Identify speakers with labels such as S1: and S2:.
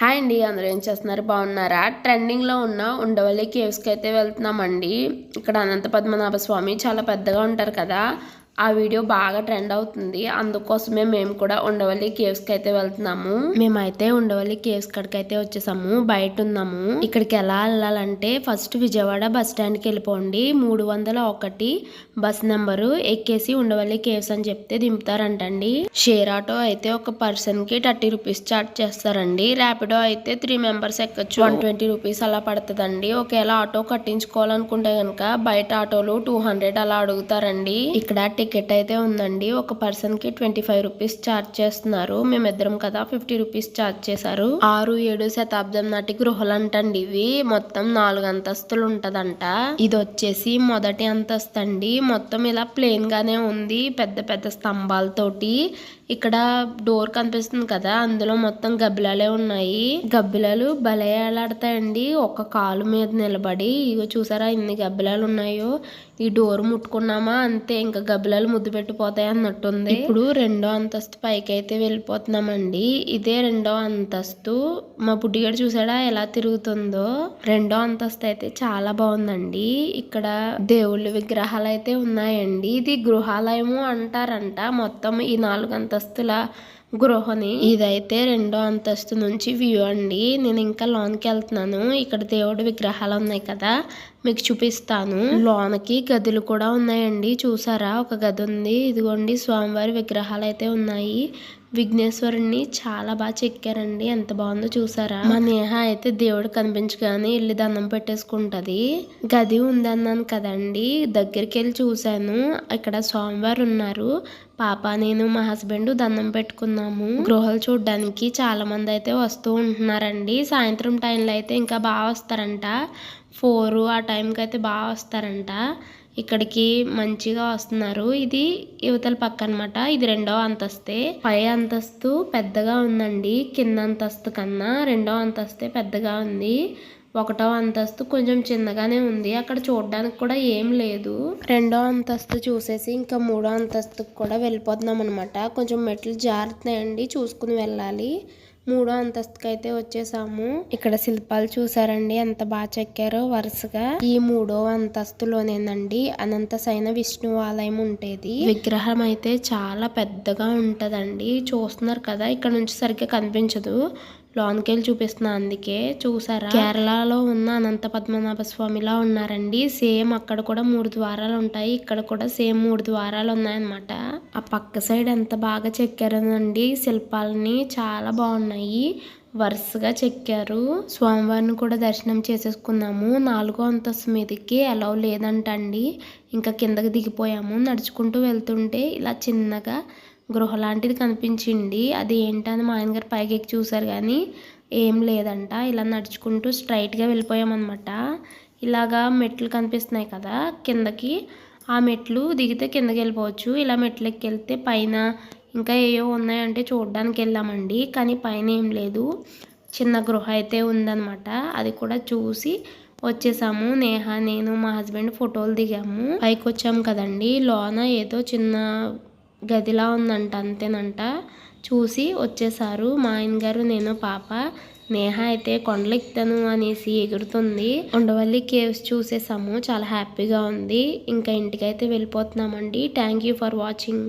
S1: Hi అండి అందరూ ఏం చేస్తున్నారు? బాగున్నారా? ట్రెండింగ్లో ఉన్న ఉండవల్లి కేవ్స్కి అయితే వెళ్తున్నామండి. ఇక్కడ అనంత పద్మనాభ స్వామి చాలా పెద్దగా ఉంటారు కదా. ఆ వీడియో బాగా ట్రెండ్ అవుతుంది. అందుకోసమే మేము కూడా ఉండవల్లి కేవ్స్కి అయితే వెళ్తున్నాము. మేమైతే ఉండవల్లి కేవ్స్ కడికి అయితే వచ్చేసాము. బయట ఉన్నాము ఇక్కడికి ఎలా వెళ్ళాలంటే ఫస్ట్ విజయవాడ బస్ స్టాండ్కి వెళ్ళిపోండి. మూడు వందల ఒకటి బస్ నెంబరు ఎక్కేసి ఉండవల్లి కేవ్స్ అని చెప్తే దింపుతారంటండి. షేర్ ఆటో అయితే ఒక పర్సన్కి థర్టీ రూపీస్ చార్జ్ చేస్తారండి. ర్యాపిడో అయితే త్రీ మెంబర్స్ ఎక్కచ్చు. వన్ ట్వంటీ రూపీస్ అలా పడుతుందండి. ఒకవేళ ఆటో కట్టించుకోవాలనుకుంటే కనుక బయట ఆటోలు టూ హండ్రెడ్ అలా అడుగుతారండి. ఇక్కడ టికెట్ అయితే ఉందండి. ఒక పర్సన్కి ట్వంటీ ఫైవ్ రూపీస్ ఛార్జ్ చేస్తున్నారు. మేమిద్దరం కదా ఫిఫ్టీ రూపీస్ ఛార్జ్ చేశారు. ఆరు ఏడు శతాబ్దం నాటి గృహలు అంటండి ఇవి. మొత్తం నాలుగు అంతస్తులు ఉంటదంట. ఇది వచ్చేసి మొదటి అంతస్తు అండి మొత్తం ఇలా ప్లెయిన్ గానే ఉంది. పెద్ద పెద్ద స్తంభాలతోటి. ఇక్కడ డోర్ కనిపిస్తుంది కదా. అందులో మొత్తం గబ్బిలాలే ఉన్నాయి. గబ్బిలాలు భలే ఏలాడతాయండి. ఒక కాలు మీద నిలబడి ఇగో చూసారా ఎన్ని గబ్బిలాలు ఉన్నాయో? ఈ డోర్ ముట్టుకున్నామా? అంతే ఇంకా గబ్బిలాలు ముద్దు పెట్టిపోతాయి అన్నట్టుంది. ఇప్పుడు రెండో అంతస్తు పైకి అయితే వెళ్ళిపోతున్నామండి. ఇదే రెండో అంతస్తు. మా పుట్టిగడు చూసాడా ఎలా తిరుగుతుందో? రెండో అంతస్తు అయితే చాలా బాగుందండి. ఇక్కడ దేవుళ్ళ విగ్రహాలు అయితే ఉన్నాయండి. ఇది గృహాలయము అంటారంట. మొత్తం ఈ నాలుగు అంతస్తుల గృహని. ఇదైతే రెండో అంతస్తు నుంచి వ్యూ అండి. నేను ఇంకా లోన్కి వెళ్తున్నాను. ఇక్కడ దేవుడి విగ్రహాలు ఉన్నాయి కదా మీకు చూపిస్తాను. లోనకి గదులు కూడా ఉన్నాయండి. చూసారా? ఒక గది ఉంది ఇదిగోండి స్వామివారి విగ్రహాలు అయితే ఉన్నాయి. విఘ్నేశ్వరుణ్ణి చాలా బాగా చెక్కారండి. ఎంత బాగుందో చూసారా? మా నేహ అయితే దేవుడు కనిపించగానే వెళ్ళి దండం పెట్టేసుకుంటది. గది ఉందన్నాను కదండి. దగ్గరికి వెళ్ళి చూశాను. ఇక్కడ స్వామివారు ఉన్నారు. పాప నేను మా హస్బెండ్ దండం పెట్టుకున్నాము. గృహాలు చూడడానికి చాలా మంది అయితే వస్తూ ఉంటున్నారండి. సాయంత్రం టైంలో అయితే ఇంకా బాగా వస్తారంట. ఫోర్ ఆ టైంకి అయితే బాగా వస్తారంట. ఇక్కడికి మంచిగా వస్తున్నారు. ఇది యువతల పక్క అనమాట ఇది రెండవ అంతస్తే. పై అంతస్తు పెద్దగా ఉందండి. కింద అంతస్తు కన్నా రెండవ అంతస్తే పెద్దగా ఉంది. ఒకటో అంతస్తు కొంచెం చిన్నగానే ఉంది. అక్కడ చూడడానికి కూడా ఏం లేదు. రెండో అంతస్తు చూసేసి ఇంకా మూడో అంతస్తుకు కూడా వెళ్ళిపోతున్నాం అనమాట కొంచెం మెట్లు జారుతున్నాయండి. చూసుకుని వెళ్ళాలి. మూడో అంతస్తుకి అయితే వచ్చేసాము. ఇక్కడ శిల్పాలు చూసారండి ఎంత బాగా చెక్కారో వరుసగా. ఈ మూడో అంతస్తులోనేనండి అనంత సైన విష్ణు ఆలయం ఉండేది. విగ్రహం అయితే చాలా పెద్దగా ఉంటదండి. చూస్తున్నారు కదా ఇక్కడ నుంచి సరిగ్గా కనిపించదు. లోనికి వెళ్ళి చూపిస్తున్నా అందుకే. చూసారా? కేరళలో ఉన్న అనంత పద్మనాభ స్వామిలా ఉన్నారండి. సేమ్ అక్కడ కూడా మూడు ద్వారాలు ఉంటాయి ఇక్కడ కూడా సేమ్ మూడు ద్వారాలు ఉన్నాయన్నమాట ఆ పక్క సైడ్ ఎంత బాగా చెక్కారనండి? శిల్పాలని చాలా బాగున్నాయి. వరుసగా చెక్కారు. స్వామివారిని కూడా దర్శనం చేసేసుకున్నాము. నాలుగో అంతస్తు మీదకి అలౌ లేదంటండి. ఇంకా కిందకి దిగిపోయాము. నడుచుకుంటూ వెళ్తుంటే ఇలా చిన్నగా గృహ లాంటిది కనిపించింది. అది ఏంటని మా ఆయన గారు పైకి ఎక్కి చూశారు కానీ ఏం లేదంట. ఇలా నడుచుకుంటూ స్ట్రైట్గా వెళ్ళిపోయామన్నమాట. ఇలాగా మెట్లు కనిపిస్తున్నాయి కదా. కిందకి ఆ మెట్లు దిగితే కిందకి వెళ్ళిపోవచ్చు. ఇలా మెట్లు వెళ్తే పైన ఇంకా ఏవో ఉన్నాయంటే చూడడానికి వెళ్ళామండి కానీ పైన ఏం లేదు. చిన్న గృహ అయితే ఉందన్నమాట. అది కూడా చూసి వచ్చేసాము. నేహ నేను మా హస్బెండ్ ఫోటోలు దిగాము. పైకి వచ్చాము కదండి. లోన ఏదో చిన్న గదిలా ఉందంట అంతేనంట. చూసి వచ్చేసారు. మా ఆయన గారు నేను పాప. నేహ అయితే కొండలెక్తాను అనేసి ఎగురుతుంది. ఉండవల్లి కేవ్స్ చూసేసాము. చాలా హ్యాపీగా ఉంది. ఇంకా ఇంటికైతే వెళ్ళిపోతున్నామండి. Thank you for watching